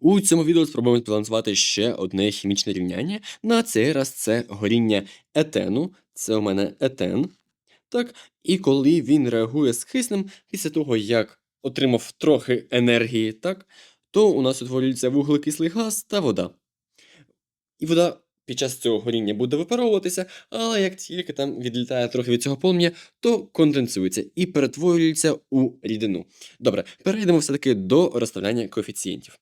У цьому відео спробуємо збалансувати ще одне хімічне рівняння. На цей раз це горіння етену. Це у мене етен. Так, і коли він реагує з киснем, після того, як отримав трохи енергії, так, то у нас утворюється вуглекислий газ та вода. І вода під час цього горіння буде випаровуватися, але як тільки там відлітає трохи від цього полум'я, то конденсується і перетворюється у рідину. Добре, перейдемо все-таки до розставляння коефіцієнтів.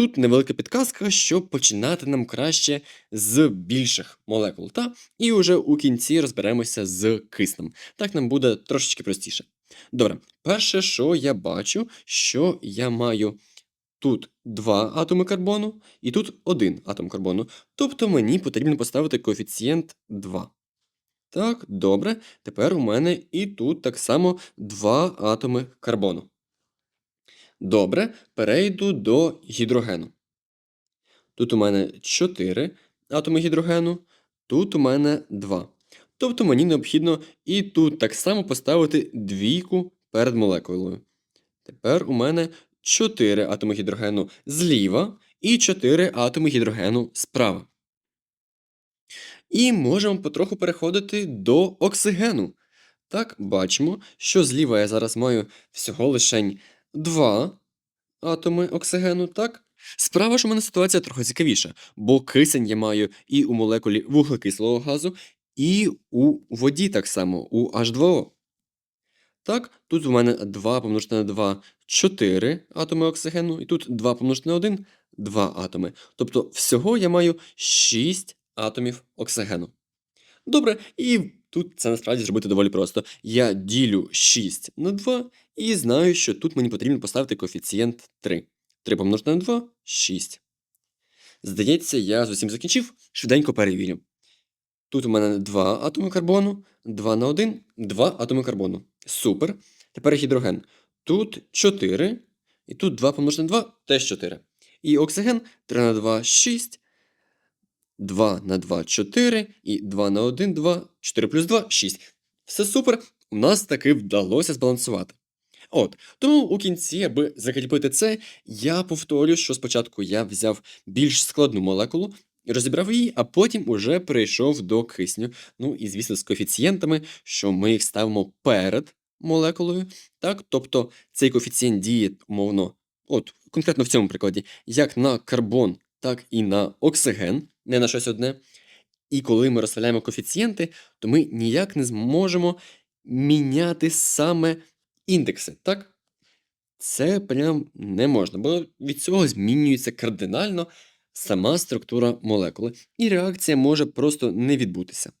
Тут невелика підказка, що починати нам краще з більших молекул, та? і вже у кінці розберемося з киснем. Так нам буде трошечки простіше. Добре, перше, що я бачу, що я маю тут два атоми карбону і тут один атом карбону. Тобто мені потрібно поставити коефіцієнт 2. Так, добре. Тепер у мене і тут так само два атоми карбону. Добре, перейду до гідрогену. Тут у мене 4 атоми гідрогену, тут у мене 2. Тобто мені необхідно і тут так само поставити двійку перед молекулою. Тепер у мене 4 атоми гідрогену зліва і 4 атоми гідрогену справа. І можемо потроху переходити до оксигену. Так, бачимо, що зліва я зараз маю всього лише 2 атоми оксигену, так? Справа ж у мене ситуація трохи цікавіша, бо кисень я маю і у молекулі вуглекислого газу, і у воді так само, у H2O. Так, тут у мене 2 помножити на 2 4 атоми оксигену, і тут 2 помножити на 1 2 атоми. Тобто всього я маю 6 атомів оксигену. Добре, і тут це насправді зробити доволі просто. Я ділю 6 на 2 і знаю, що тут мені потрібно поставити коефіцієнт 3. 3 помножити на 2 6. Здається, я з усім закінчив, швиденько перевірю. Тут у мене 2 атоми карбону, 2 на 1, 2 атоми карбону. Супер. Тепер гідроген. Тут 4, і тут 2 помножити на 2 теж 4. І оксиген 3 на 2 6, 2 на 2 4, і 2 на 1 2, 4 плюс 2 6. Все супер. У нас таки вдалося збалансувати. От, тому у кінці, аби закріпити це, я повторю, що спочатку я взяв більш складну молекулу, розібрав її, а потім уже перейшов до кисню. Ну і, звісно, з коефіцієнтами, що ми їх ставимо перед молекулою. Так, тобто цей коефіцієнт діє, умовно, от конкретно в цьому прикладі, як на карбон, так і на оксиген, не на щось одне. І коли ми розставляємо коефіцієнти, то ми ніяк не зможемо міняти саме індекси, так? Це прям не можна, бо від цього змінюється кардинально сама структура молекули, і реакція може просто не відбутися.